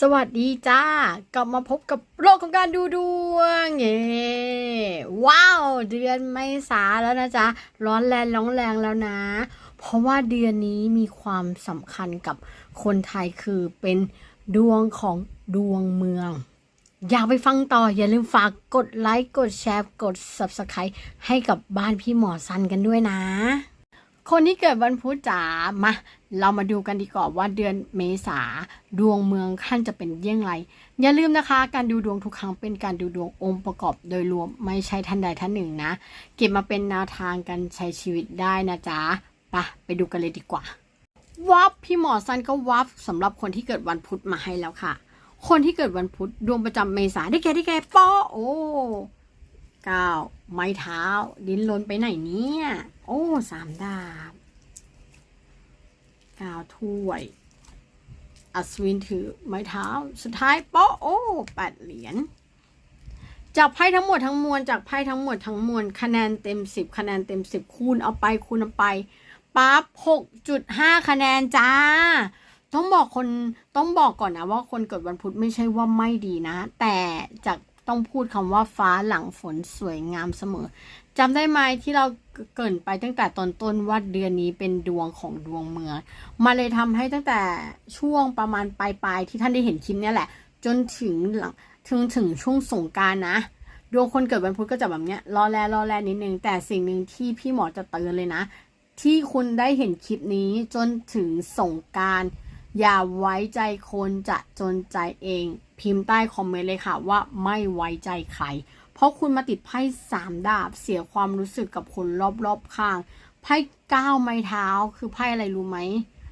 สวัสดีจ้ากลับมาพบกับโลกของการดูดวงเย้ว้าว เดือนเมษาแล้วนะจ๊ะ ร้อนแรงร้อนแรงแล้วนะ เพราะว่าเดือนนี้มีความสำคัญกับคนไทยคือเป็นดวงของดวงเมือง อยากไปฟังต่อ อย่าลืมฝากกดไลค์ กดแชร์กด Subscribe ให้กับบ้านพี่หมอซันกันด้วยนะ คนที่เกิดวันพุธจ๋ามา เรามาดูกันดีกว่าว่าเดือนเมษาดวงเมืองขั้นจะเป็นเยี่ยงไร อย่าลืมนะคะ การดูดวงทุกครั้งเป็นการดูดวงองค์ประกอบโดยรวมไม่ใช่ท่านใดท่านหนึ่งนะ เก็บมาเป็นแนวทางการใช้ชีวิตได้นะจ๊ะไปไปดูกันเลยดีกว่าวับพี่หมอซันก็วับสำหรับคนที่เกิดวันพุธมาให้แล้วค่ะ คนที่เกิดวันพุธดวงประจำเมษาได้แก่ได้แก่ป้อโอ้เก้าไม้เท้า ดิ้นรนไปไหนเนี่ย โอ้สามดาบ ก้าถ้วย อัศวินถือไม้เท้า สุดท้ายโป๊ะโอ้แปดเหรียญจากไพ่ทั้งหมดทั้งมวลจากไพ่ทั้งหมดทั้งมวลคะแนนเต็มสิบคะแนนเต็มสิบคูณเอาไปคูณเอาไปปั๊บหกจุดห้าคะแนนจ้า ต้องบอกคนต้องบอกก่อนนะว่าคนเกิดวันพุธไม่ใช่ว่าไม่ดีนะ แต่จะต้องพูดคำว่าฟ้าหลังฝนสวยงามเสมอ จำได้ไหมที่เราเกินไปตั้งแต่ตอนต้นว่าเดือนนี้เป็นดวงของดวงเมืองมาเลยทำให้ตั้งแต่ช่วงประมาณปลายๆที่ท่านได้เห็นคลิปนี้แหละ จนถึงหลังถึงถึงช่วงสงการนะ ดวงคนเกิดวันพุธก็จะแบบเนี้ยรอแลรอแลนิดนึงแต่สิ่งหนึ่งที่พี่หมอจะเตือนเลยนะ ที่คุณได้เห็นคลิปนี้จนถึงสงการ อย่าไว้ใจคนจะจนใจเอง พิมพ์ใต้คอมเมนต์เลยค่ะว่าไม่ไว้ใจใคร เพราะคุณมาติดไพ่สามดาบ เสียความรู้สึกกับคนรอบๆข้าง ไพ่ก้าไม้เท้าคือไพ่อะไรรู้ไหม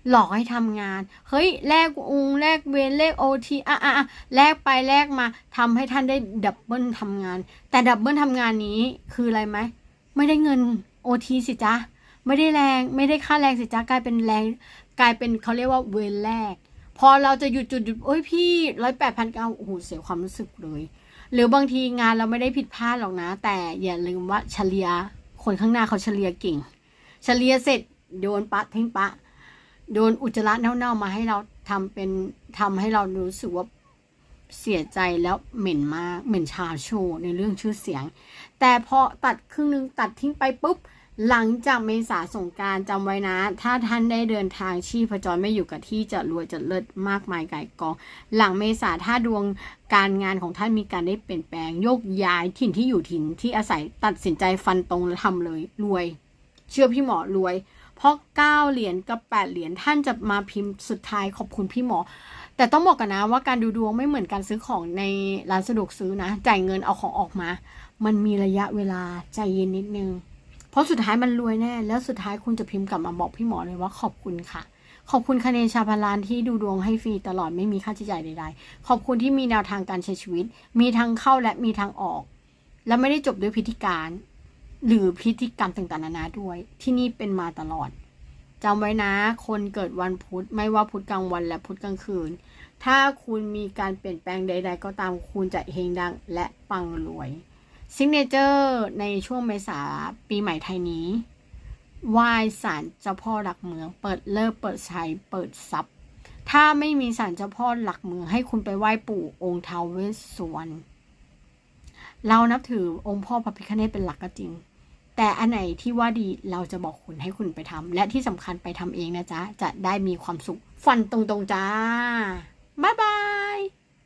หลอกให้ทำงาน เฮ้ย แลกองแลกเวนแลกโอทีอะอะแลกไปแลกมาทำให้ท่านได้ดับเบิลทำงาน แต่ดับเบิลทำงานนี้คืออะไรไหม ไม่ได้เงินโอทีสิจ๊ะ ไม่ได้แรงไม่ได้ค่าแรงสิจ๊ะกลายเป็นแรงกลายเป็นเขาเรียกว่าเวรแรก พอเราจะหยุดจุดหยุดโอ้ยพี่ร้อยแปดพันเก้าโอ้โหเสียความรู้สึกเลย หรือบางทีงานเราไม่ได้ผิดพลาดหรอกนะ แต่อย่าลืมว่าเฉลียคนข้างหน้าเขาเฉลียเก่ง เฉลียเสร็จโดนปะทิ้งปะ โดนอุจจาระเน่าๆมาให้เราทำเป็นทำให้เรารู้สึกว่าเสียใจแล้วเหม็นมากเหม็นชาโชว์ในเรื่องชื่อเสียง แต่พอตัดครึ่งนึงตัดทิ้งไปปุ๊บ หลังจากเมษาสงการจำไว้นะ ถ้าท่านได้เดินทางชีพจรไม่อยู่กับที่จะรวยจะเลิศมากมายไก่กอง หลังเมษาถ้าดวงการงานของท่านมีการได้เปลี่ยนแปลงโยกย้ายถิ่นที่อยู่ถิ่นที่อาศัยตัดสินใจฟันตรงทำเลยรวย เชื่อพี่หมอรวย เพราะเก้าเหรียญกับแปดเหรียญท่านจะมาพิมพ์สุดท้ายขอบคุณพี่หมอ แต่ต้องบอกกันนะว่าการดูดวงไม่เหมือนการซื้อของในร้านสะดวกซื้อนะ จ่ายเงินเอาของออกมา มันมีระยะเวลาใจเย็นนิดนึง เพราะสุดท้ายมันรวยแน่ แล้วสุดท้ายคุณจะพิมพ์กลับมาบอกพี่หมอเลยว่าขอบคุณค่ะ ขอบคุณคเนชาพลานที่ดูดวงให้ฟรีตลอดไม่มีค่าใช้จ่ายใดๆ ขอบคุณที่มีแนวทางการใช้ชีวิต มีทางเข้าและมีทางออก และไม่ได้จบด้วยพิธีการ หรือพิธีกรรมต่างๆนานาด้วย ที่นี่เป็นมาตลอดจำไว้นะ คนเกิดวันพุธไม่ว่าพุธกลางวันและพุธกลางคืน ถ้าคุณมีการเปลี่ยนแปลงใด ๆ ก็ตามคุณจะเฮงดังและปังรวย ซิกเนเจอร์ในช่วงเมษาปีใหม่ไทยนี้ไหว้ศาลเจ้าพ่อหลักเมือง เปิดเลิกเปิดใชัยเปิดทรัพย์ ถ้าไม่มีศาลเจ้าพ่อหลักเมือง ให้คุณไปไหว้ปู่องค์เทวเวสสวรรณเรานับถือองค์พ่อพระพิฆเนศเป็นหลักก็จริง แต่อันไหนที่ว่าดีเราจะบอกคุณให้คุณไปทำและที่สำคัญไปทำเองนะจ๊ะ จะได้มีความสุข ฟันตรงๆจ้า บ๊ายบาย